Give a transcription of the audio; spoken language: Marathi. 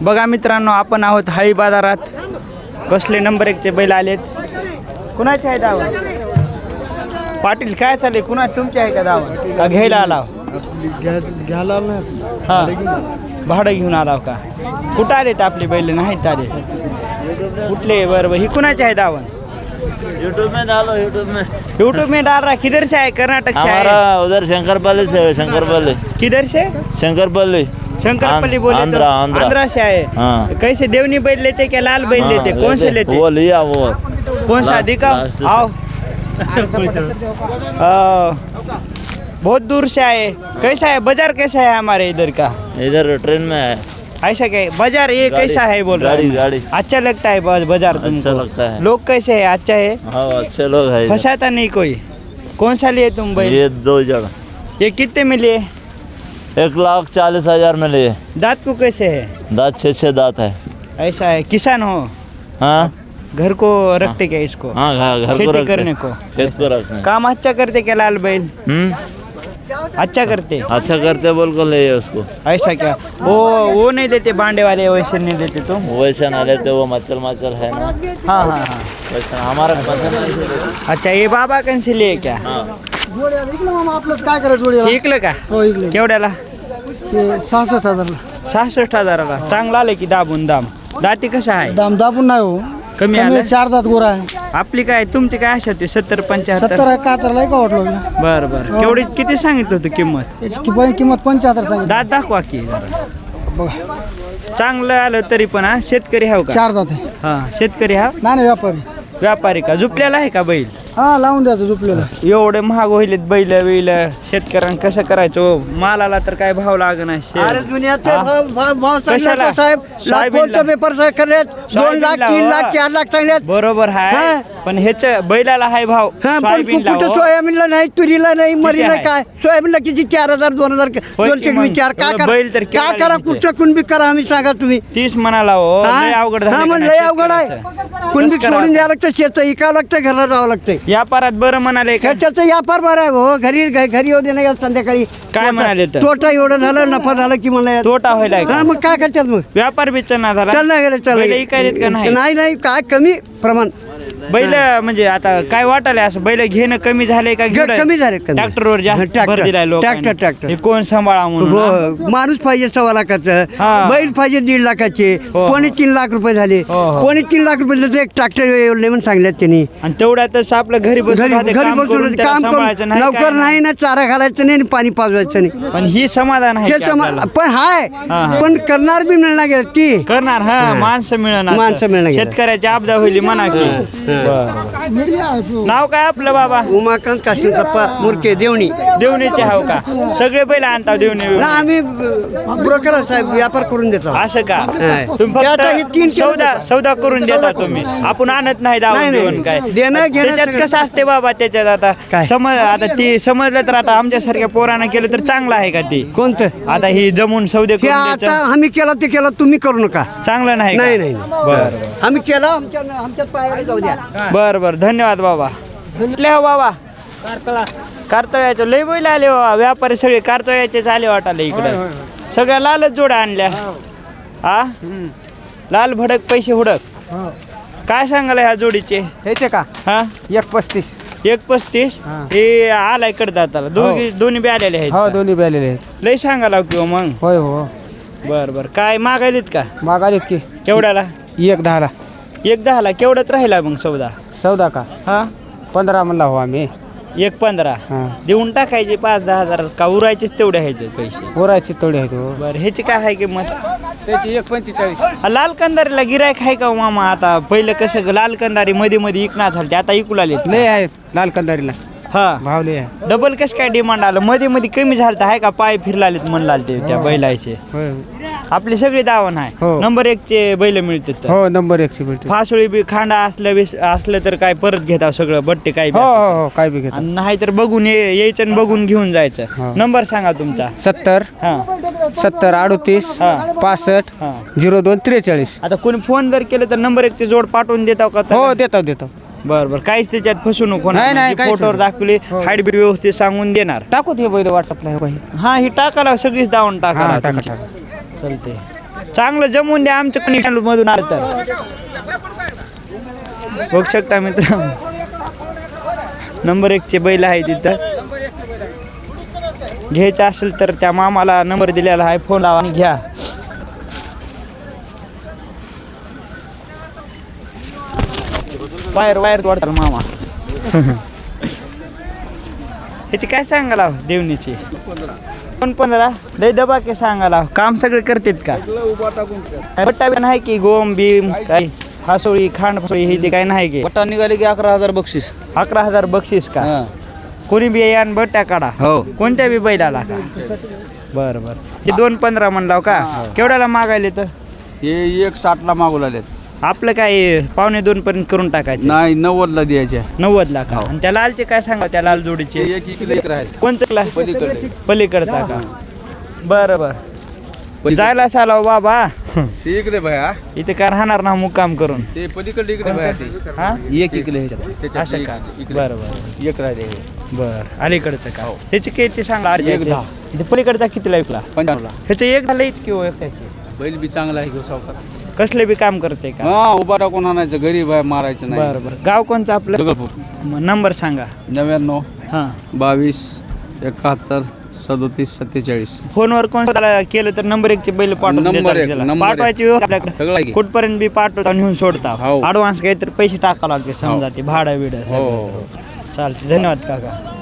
बघा मित्रांनो आपण आहोत हाळी बाजारात. कसले नंबर एकचे बैल आलेत? कुणाचे आहे दावा? पाटील काय चालले कुणा तुमचे आहे का दावा? का घ्यायला आला घ्यायला हा. भाडं घेऊन आला. का? कुठं आलेत आपले बैल? नाहीत आले कुठले? बरं बरं. ही कुणाचे आहे दावा? यूट्यूब में डालो यूट्यूब में। यूट्यूब में डाल रहा किधर से है कर्नाटक से हमारा उधर शंकरपल्ली से शंकरपल्ली। किधर से? शंकरपल्ली। शंकरपल्ली बोले तो आंध्रा, आंध्रा। आंध्रा से आए। हाँ। कैसे देवनी बैल लेते क्या लाल बैल हाँ, लेते? कौन से लेते। वो लिया वो। कौन सा? दिखाओ। से। आओ। बहुत दूर से आए। कैसा है? बाजार कैसा है हमारे इधर का? इधर ट्रेन में है। ऐसा क्या है? बाज़ार ये गाड़ी- कैसा है बोल रहा गाड़ी- है? गाड़ी। अच्छा लगता है बा- बाज़ार तुमको? अच्छा लगता है। लोग कैसे है? अच्छा है? हाँ अच्छे लोग हैं इधर। फंसाता नहीं कोई। कौन सा लिए तुम भाई? ये दो जड़ ये कितने में लिए? एक लाख चालीस हज़ार में लिए। दांत को कैसे है? दांत छः छः दांत है। ऐसा है? किसान हो? हाँ। घर को रखते क्या इसको? हाँ घर घर को खेती रखते। करने को? खेत को रखते। काम अच्छा करते क्या लाल बैल हम्म? अच्छा करते. अच्छा करते बोल को ले उसको ऐसा क्या? वो वो नहीं देते बांडे वाले वैसे नहीं देते तुम वैसे ना लेते वो मचल मचल है ना. हाँ हाँ हाँ. वैसे हमारा पसंद है. अच्छा ये बाबा कन से लिए क्या? हाँ. जोड्या इकडे मामा आपलं काय करायचं ऐकलं का? हो इकडे केवढ्याला? ते सहासष्ट हजारला सहासष्ट हजाराला. चांगला आलं की दाबून दाम. दाती कशा आहे? दाम दाबून नाही हो. कमी कमी आलं? चार दात गोरा आहे. आपली काय तुमची काय आशा होती? सत्तर पंच्याहत्तर? सत्तर आहे कातरला का वाटलो? बरं बरं. केवढी किती सांगितलं होतं किंमत? याची कि- किंमत पंच्याहत्तर सांगितलं. दात दाखवा की जरा. बघा. चांगलं आलं तरी पण हा? शेतकरी हाव का? चार दात आहे. हा शेतकरी हा नाही नाही व्यापारी. व्यापारी का? झुपलेला आहे का बैल? हा लावून द्यायचं झोपलेलं एवढे महाग होईलेत बैल बैल शेतकऱ्यांना कसं करायचं हो? मालाला तर काय भाव लागणार अरे दुनियाचे हा? भाव भाव- भाव कशाला? सांगण्यात साहेब सोयाबीनला. लाखोचं पेपर सांगलेत दोन सोयाबीनला लाख तीन हो. लाख चार लाख सांगलेत बरोबर आहे हा. पण ह्याच बैलाला हाय भाव हा पण सोयाबीनला कुठं हो. सोयाबीनला नाही तुरीला नाही मरीला आहे? काय सोयाबीनला किती चार हजार दोन हजार होय दोनशे की मग. विचार का एवढं करा बैल तर का केवढा करा लिहायचं? कुठचं कुणबी करा आम्ही सांगा तुम्ही तीस म्हणाला हो? लय अवघड हा झालं मग का लय नाही अवघड आहे? कुणबी कसं करावं सोडून द्यावं लागतं शेत इकावं लागतं घरला जावं लागतंय व्यापारात बरं म्हणाले का? व्यापार बरं आहे हो घरी घ- घरी येऊ दे नाही संध्याकाळी. काय म्हणाले तर? तोटा एवढं झालं नफा झाला की म्हणलं तोटा व्हायला हा मग काय करतात मग? व्यापार बी चलना झाला. चल ना गेले चल बैल इकायलेत का नाही? नाही नाही काय कमी प्रमाण. बैल म्हणजे आता काय वाटायला असं बैल घेणं कमी झालंय का ग- कमी झाले. ट्रॅक्टरवर हा, जास्त ट्रॅक्टर. भर दिलाय लोक ट्रॅक्टर, ट्रॅक्टर. कोण सांभाळा म्हणून हा? हो माणूस पाहिजे सव्वा लाखाचं हा. बैल पाहिजे दीड लाखाचे हो. कोणी तीन लाख रुपये झाले हो, हो. कोणी तीन लाख रुपये दिले तर एक ट्रॅक्टर म्हणून सांगल्यात त्यांनी आणि तेवढ्यातच आपलं घरी बसून घरी राहते, घरी काम बसून करून त्याला काम सांभाळायचं करून नाही लवकर काय नाही ना चारा घालायचं नाही आणि पाणी पाजवायचं नाही पण ही समाधान आहे हे की समा- आपल्याला. पण हाय हा, हा. पण करणार बी मिळणार गेलं ती करणार हा माणसं मिळणार माणसं मिळणार. शेतकऱ्याची आपदा होईल म्हणा की बरं. नाव काय आपलं बाबा? उमाकांत काशीनाप्पा मुरके देवणी. देवणीचे हाव का? सगळे बैल आणता देवणी. ना आम्ही ब्रोकर साहेब व्यापार करून देतो. असं का? हा. तुम्ही हे फक्त तीन सौदा सौदा करून देता तुम्ही. आपण आणत नाही. देऊन काय. देणं घेणं त्याच्यात सगळं- कसं असते बाबा त्याच्यात आता? काय? समज आता ती समजलं तर आता आमच्यासारख्या पोरानं केलं तर चांगलं आहे का ती? कोणतं? आता ही जमून सौदे हे करून आता द्यायचं. आम्ही केलं ते केलं तुम्ही करू नका. चांगलं नाही का? नाही नाही. बरं. आम्ही केलं आमच्या आमच्याच पायाला जाऊ द्या. बर बर. धन्यवाद बाबा. कुठले हो बाबा? कारतळ्याचं. लय बैल आले बाबा. व्यापारी सगळे कारतळ्याचेच आले वाटाले इकडे. सगळ्या लालच जोड्या आणल्या. हा. लाल भडक पैसे हुडक. काय सांगाल ह्या जोडीचे? ह्याचे का? हा? एक पस्तीस. एक पस्तीस? हा. हे आलाय कडदाताला दोघी दोन्ही बी आलेले आहेत हो? दोन्ही बी आलेले आहेत. लय सांगाला किंवा मग. होय हो. बर बर. काय मागायलेत का? मागाले की. केवढ्याला? एक दहाला. एक दहाला केवढ्यात राहिला मग सौदा? चौदा का? हा? पंधरा म्हणला हो आम्ही. एक पंधरा? हां. देऊन टाकायचे पाच दहा हजार. का उरायचेच तेवढे आहेत पैसे? ओरायचे तेवढे आहेत हो. बरं ह्याची काय आहे किंमत? त्याची एक पंचेचाळीस. हा, लाल कंदारीला गिरायक आहे का हो मामा? आता पहिलं कसं लाल कंदारी मध्ये मध्ये इकणार झालं आता इकू आले लय आहेत लाल कंदारीला. हा. भाव लय आहे. डबल कसं काय डिमांड आलं? मध्ये मध्ये कमी झालं तर आहे का? पाय फिरलालेत म्हणला ते त्या बैलाचे. होय. आपले सगळे दावण आहे. हो. नंबर एकचे बैल मिळतात तर. हो नंबर एकशे हो फासोळी बी खांडा असलं बिस- असलं तर काय परत घेता सगळं बट्टे काय बी. हो हो काय बी घेतो आणि नाही तर बघून ये- यायचं आणि बघून घेऊन जायचं. नंबर सांगा तुमचा. सत्तर. हा. सत्तर अडोतीस. हा. पासष्ट. हा. झिरो दोन त्रेचाळीस. आता कोणी फोन जर केलं तर नंबर एक ते जोड पाठवून देता का हो देतो देतो बर बर. काहीच त्याच्यात फसवणूक होणार नाही, नाही, नाही काहीच फोटोवर नाही. दाखवली हो. हाईट बीट व्यवस्थित सांगून देणार. टाकू ते बैल व्हॉट्सअपला हे बाई हा ही टाकाला सगळीच दावून हा, टाका टाका, चालते चांगलं जमून द्या आमच्या कोणी channel मधून आलं तर. बघू शकता मित्र. नंबर एकचे बैल आहे तिथं. घ्यायचं असेल तर त्या मामाला नंबर दिलेला आहे. फोन लावा आणि घ्या. वायर वायर वाढतात मामा. ह्याची काय सांगाला देवणीची? कोण पंधरा. लय दबा के सांगाला काम सगळे करतात का? बट्टा बिन आहे की गोम बीम काय? फासोळी खांड फासोळी हे ते काय नाही की. पट्टा निघाले की अकरा हजार बक्षीस. अकरा हजार बक्षीस का? कोणी बी यान बट्टा काढा. हो. कोणत्या बी बैलाला का? बरं बरं. हे दोन पंधरा म्हणलाव का? केवढ्याला मागायले तर हे एक साठला मागू लागलेत. आपलं काय पावणे दोन पर्यंत करून टाकायचे? नाही नव्वदला द्यायचे. नव्वद लाख. आणि त्या लालचे काय सांगा त्या लाल जोडीचे? एक इकडे एक कोणचं क्लास पलीकडे. पलीकडचा का बरं बरं. जायला चालाव बाबा. ते इकडे भया इथे काय राहणार ना मुक्काम करून? ते पलीकडे इकडे भया ते हा? एक इकडे ह्याच्यात. त्याच्यात असं एक- का? इकडे बरं बरं. एक राहिले बरं. अलीकडचं का? त्याची किती सांगा एक. दहा. इथे पलीकडचा किती विकला पंजाबला ह्याचं एक झालं इतकी हो त्याची. बैल बी चांगला आहे घेऊ सावकार कसले बी काम करते का? हा उभा टाकून आणायचं गरीब आहे मारायचं नाही. बरं बरं. गाव कोणचं आपलं? म- नंबर सांगा. नव्याण्णव हां. बावीस एकाहत्तर सदोतीस सत्तेचाळीस. फोनवर कोण केलं तर नंबर एकचे बैल पाठवून नंबर देतात एक, त्याला. नंबर एक. पाठवायची व्यवस्था आपल्याकडे. सगळं आहे की? कुठपर्यंत बी पाठवता नेऊन सोडता. हो. काही तर पैसे टाकावं लागते समजा ते भाडं बिड. हो. हो हो चालते धन्यवाद काका.